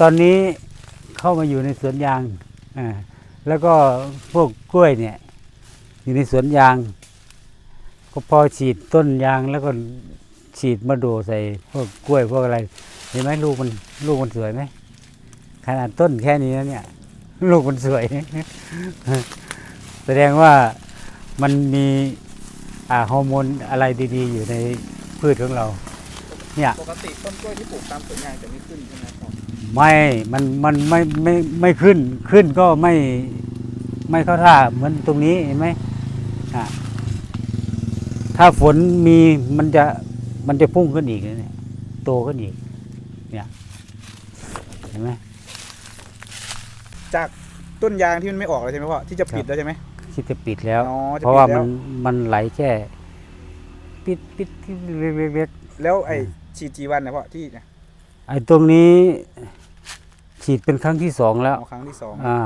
ตอนนี้เข้ามาอยู่ในสวนยางอ่าแล้วก็พวกกล้วยเนี่ยอยู่ในสวนยาง ก็พอฉีดต้นยางแล้วก็ฉีดมาดูใส่พวกกล้วยพวกอะไรเห็นไหมลูกมันลูกมันสวยไหมขนาดต้นแค่นี้นะเนี่ย ลูกมันสวย แสดงว่ามันมีฮอร์โมนอะไรดี ๆ อยู่ในพืชของเรา เนี่ย ปกติต้นกล้วยที่ปลูกตามสวนยางจะไม่ขึ้นใช่ไหมครับ ไม่มันมันไม่ไม่ไม่ขึ้นขึ้นก็ไม่ไม่เข้าท่าเหมือนตรงนี้เห็นไหมอะถ้าฝนมีมันจะมันจะพุ่งขึ้นอีกนะเนี่ยโตขึ้นอีกเนี่ยเห็นไหมจากต้นยางที่มันไม่ออกเลยใช่ไหมพ่อที่จะปิดแล้วใช่ไหมคิดจะปิดแล้วอ๋อจะเพราะว่าปิดแล้มันมันไหลแค่ ปิดปิดปิดเล็กแล้วไอ้ฉีดจีวันนะพ่อที่เนี่ยๆ ไอ้ตรงนี้ฉีดเป็นครั้งที่สองแล้วเอาครั้งที่สองอ่า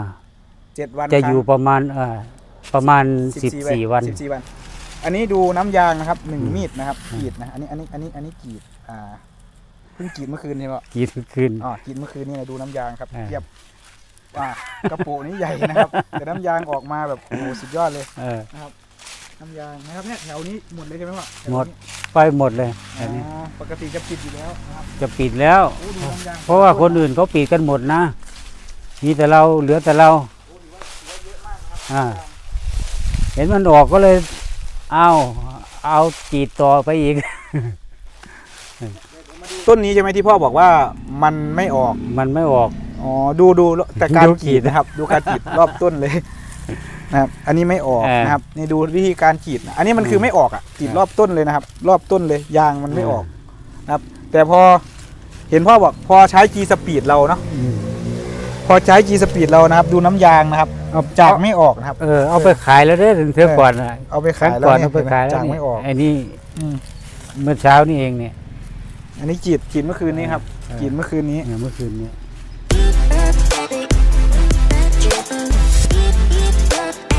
เจ็ดวันจะอยู่ประมาณเอ่อประมาณสิบ14สี่วัน สิบสี่วัน อันนี้ดูน้ำยางนะครับหนึ่งอืมมีดนะครับกรีดนะอันนี้อันนี้อันนี้อันนี้กรีดอ่าเพิ่งกรีดเมื่อคืนใช่ไหมพ่อกีดขึ้นอ๋อกรีดเมื่อคืนนี่นะดูน้ำยางครับอ่าเทียบอ่ากระปุกนี้ใหญ่นะครับ แต่น้ำยางออกมาแบบโอ้โหสุดยอดเลย เออน้ำยางนะครับเนี่ยแถวนี้หมดเลยใช่ไหมพ่อแถวหมดนี้ไปหมดเลยอ๋อันนี้อปกติจะปิดอยู่แล้วนะครับจะปิดแล้ว โอ้ดูน้ำยางเพราะว่าคนอื่นเขาปิดกันหมดนะ มีแต่เราเหลือแต่เรา อ่า เห็นมันออกก็เลย เอาเอาจีดต่อไปอีก ต้นนี้ใช่ไหมที่พ่อบอกว่ามันไม่ออก มันไม่ออก อ๋อ ดูดูแต่การดูกรีดนะครับ ดูการกรีดรอบต้นเลย นะครับ อันนี้ไม่ออกเออ นะครับ นี่ดูวิธีการกรีดนะอันนี้มันคือไม่ออกอะกรีดเออรอบต้นเลยนะครับ รอบต้นเลยยางมันไม่เออออกนะครับ แต่พอเห็นพ่อบอกพอใช้ G Speed เราเนาะอืมพอใช้ G Speed เรานะครับ ดูน้ำยางนะครับเอาจากไม่ออกนะครับ เออเอาไปขายแล้วเด้อถึงเท่าก่อนนะเอาไปครั้ขางยแล้วก่อนเนี่ยเอาไปขายแล้วจากนี่ไม่ออกไอ้นี่อืมเมื่อเช้านี่เองเนี่ยอันนี้กรีดกรีดเมื่อคืนนี้ครับเออกรีดเมื่อคืนนี้ เนี่ยเมื่อคืนนี้ Beep, beep, beep,